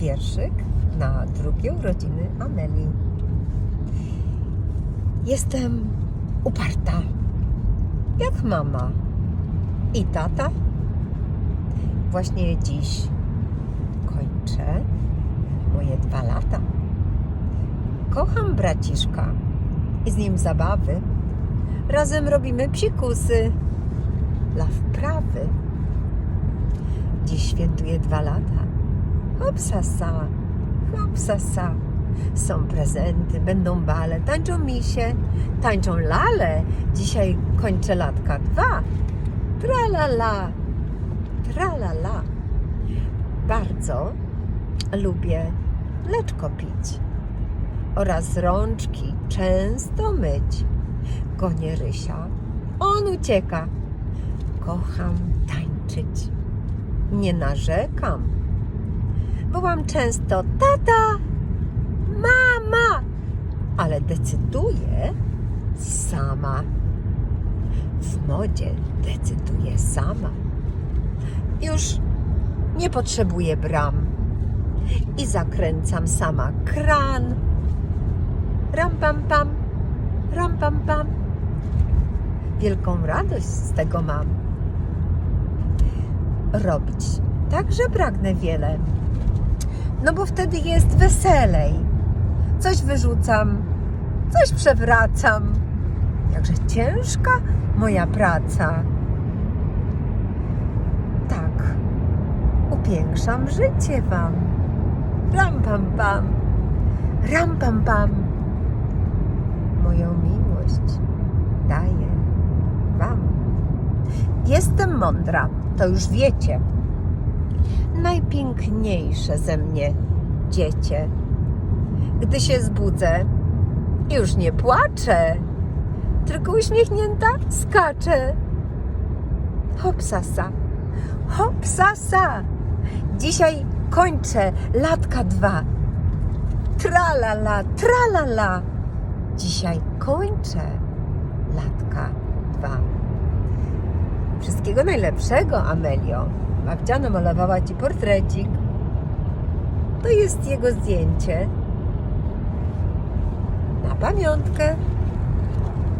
wierszyk na drugie urodziny Amelii. Jestem uparta, jak mama i tata. Właśnie dziś kończę moje dwa lata. Kocham braciszka i z nim zabawy. Razem robimy psikusy dla wprawy. Dziś świętuję dwa lata. Hopsasa, hopsasa. Są prezenty, będą bale, tańczą misie, tańczą lale. Dzisiaj kończę latka dwa. Tralala, tralala. Bardzo lubię mleczko pić oraz rączki często myć. Gonię Rysia, on ucieka. Kocham tańczyć, nie narzekam. Wołam często tata, mama, ale decyduję sama. W modzie decyduję sama. Już nie potrzebuję bram i zakręcam sama kran. Ram pam pam, ram pam pam. Wielką radość z tego mam. Robić także pragnę wiele, no bo wtedy jest weselej. Coś wyrzucam, coś przewracam. Jakże ciężka moja praca. Tak, upiększam życie wam. Ram pam pam, ram pam pam. Moją miłość daję wam. Jestem mądra, to już wiecie. Najpiękniejsze ze mnie dziecię. Gdy się zbudzę, już nie płaczę, tylko uśmiechnięta skaczę. Hopsasa, hopsasa. Dzisiaj kończę latka dwa. Tralala, tralala. Dzisiaj kończę latka dwa. Wszystkiego najlepszego, Amelio. Babcia namalowała Ci portrecik. To jest jego zdjęcie. Na pamiątkę.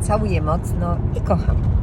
Całuję mocno i kocham.